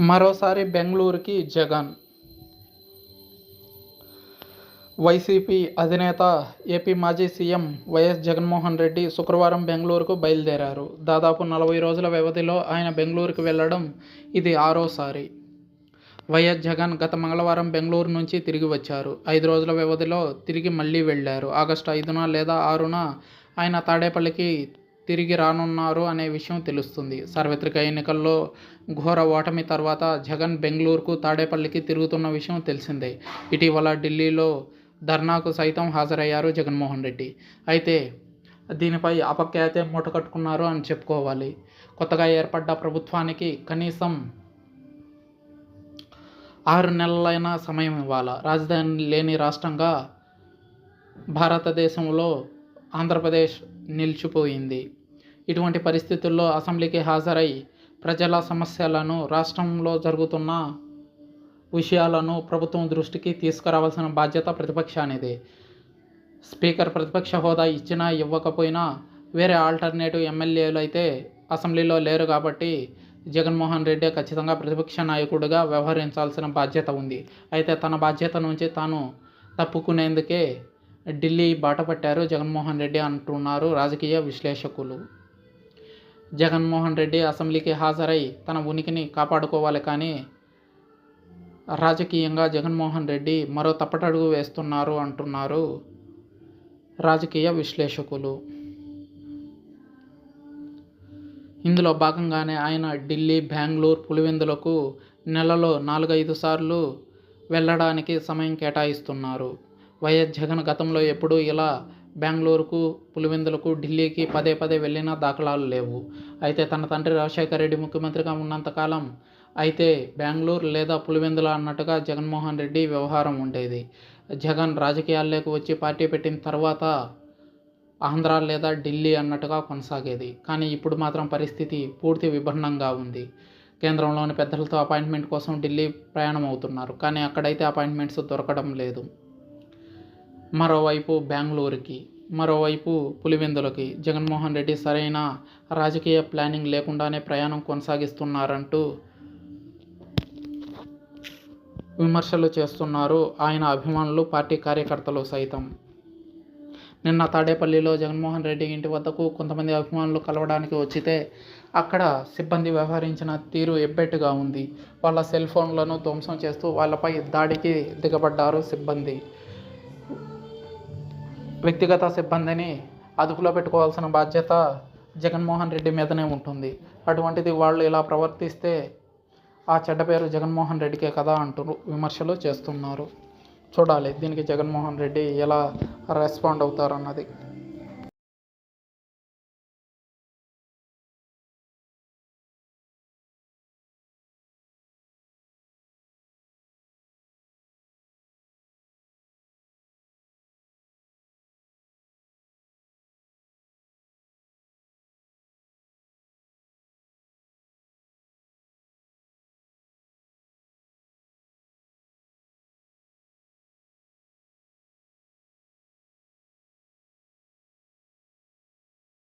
మరోసారి బెంగళూరుకి జగన్. వైసీపీ అధినేత ఏపీ మాజీ సీఎం వైఎస్ జగన్మోహన్ రెడ్డి శుక్రవారం బెంగళూరుకు బయలుదేరారు. దాదాపు నలభై రోజుల వ్యవధిలో ఆయన బెంగళూరుకు వెళ్ళడం ఇది ఆరోసారి. వైఎస్ జగన్ గత మంగళవారం బెంగళూరు నుంచి తిరిగి వచ్చారు. ఐదు రోజుల వ్యవధిలో తిరిగి మళ్ళీ వెళ్ళారు ఆగస్టు ఐదున లేదా ఆరున ఆయన తాడేపల్లికి తిరిగి రానున్నారు అనే విషయం తెలుస్తుంది. సార్వత్రిక ఎన్నికల్లో ఘోర ఓటమి తర్వాత జగన్ బెంగళూరుకు తాడేపల్లికి తిరుగుతున్న విషయం తెలిసిందే. ఇటీవల ఢిల్లీలో ధర్నాకు సైతం హాజరయ్యారు జగన్మోహన్ రెడ్డి. అయితే దీనిపై అపఖ్యాతే మూటకట్టుకున్నారు అని చెప్పుకోవాలి. కొత్తగా ఏర్పడ్డ ప్రభుత్వానికి కనీసం ఆరు నెలలైన సమయం ఇవ్వాలి? రాజధాని లేని రాష్ట్రంగా భారతదేశంలో ఆంధ్రప్రదేశ్ నిలిచిపోయింది. ఇటువంటి పరిస్థితుల్లో అసెంబ్లీకి హాజరై ప్రజల సమస్యలను రాష్ట్రంలో జరుగుతున్న విషయాలను ప్రభుత్వం దృష్టికి తీసుకురావాల్సిన బాధ్యత ప్రతిపక్షానిదే. స్పీకర్ ప్రతిపక్ష హోదా ఇచ్చినా ఇవ్వకపోయినా వేరే ఆల్టర్నేటివ్ ఎమ్మెల్యేలు అయితే అసెంబ్లీలో లేరు కాబట్టి జగన్మోహన్ రెడ్డి ఖచ్చితంగా ప్రతిపక్ష నాయకుడిగా వ్యవహరించాల్సిన బాధ్యత ఉంది. అయితే తన బాధ్యత నుంచి తాను తప్పుకునేందుకే ఢిల్లీ బాట పట్టారు జగన్మోహన్ రెడ్డి అంటున్నారు రాజకీయ విశ్లేషకులు. జగన్మోహన్ రెడ్డి అసెంబ్లీకి హాజరై తన ఉనికిని కాపాడుకోవాలి కానీ రాజకీయంగా జగన్మోహన్ రెడ్డి మరో తప్పటడుగు వేస్తున్నారు అంటున్నారు రాజకీయ విశ్లేషకులు. ఇందులో భాగంగానే ఆయన ఢిల్లీ బెంగళూరు పులివెందులకు నెలలో నాలుగైదు సార్లు వెళ్ళడానికి సమయం కేటాయిస్తున్నారు. వైఎస్ జగన్ గతంలో ఎప్పుడూ ఇలా బెంగళూరుకు పులివెందులకు ఢిల్లీకి పదే పదే వెళ్ళిన దాఖలాలు లేవు. అయితే తన తండ్రి రాజశేఖర రెడ్డి ముఖ్యమంత్రిగా ఉన్నంతకాలం అయితే బెంగళూరు లేదా పులివెందుల అన్నట్టుగా జగన్మోహన్ రెడ్డి వ్యవహారం ఉండేది. జగన్ రాజకీయాల్లోకి వచ్చి పార్టీ పెట్టిన తర్వాత ఆంధ్ర లేదా ఢిల్లీ అన్నట్టుగా కొనసాగేది. కానీ ఇప్పుడు మాత్రం పరిస్థితి పూర్తి విభిన్నంగా ఉంది. కేంద్రంలోని పెద్దలతో అపాయింట్మెంట్ కోసం ఢిల్లీ ప్రయాణం అవుతున్నారు కానీ అక్కడైతే అపాయింట్మెంట్స్ దొరకడం లేదు. మరోవైపు బెంగళూరుకి మరోవైపు పులివెందులకి జగన్మోహన్ రెడ్డి సరైన రాజకీయ ప్లానింగ్ లేకుండానే ప్రయాణం కొనసాగిస్తున్నారంటూ విమర్శలు చేస్తున్నారు ఆయన అభిమానులు పార్టీ కార్యకర్తలు సైతం. నిన్న తాడేపల్లిలో జగన్మోహన్ రెడ్డి ఇంటి వద్దకు కొంతమంది అభిమానులు కలవడానికి వచ్చితే అక్కడ సిబ్బంది వ్యవహరించిన తీరు ఎబ్బెట్టుగా ఉంది. వాళ్ళ సెల్ ఫోన్లను ధ్వంసం చేస్తూ వాళ్ళపై దాడికి దిగబడ్డారు సిబ్బంది. వ్యక్తిగత సిబ్బందిని అదుపులో పెట్టుకోవాల్సిన బాధ్యత జగన్మోహన్ రెడ్డి మీదనే ఉంటుంది. అటువంటిది వాళ్ళు ఇలా ప్రవర్తిస్తే ఆ చెడ్డ పేరు జగన్మోహన్ రెడ్డికే కదా అంటూ విమర్శలు చేస్తున్నారు. చూడాలి దీనికి జగన్మోహన్ రెడ్డి ఎలా రెస్పాండ్ అవుతారన్నది.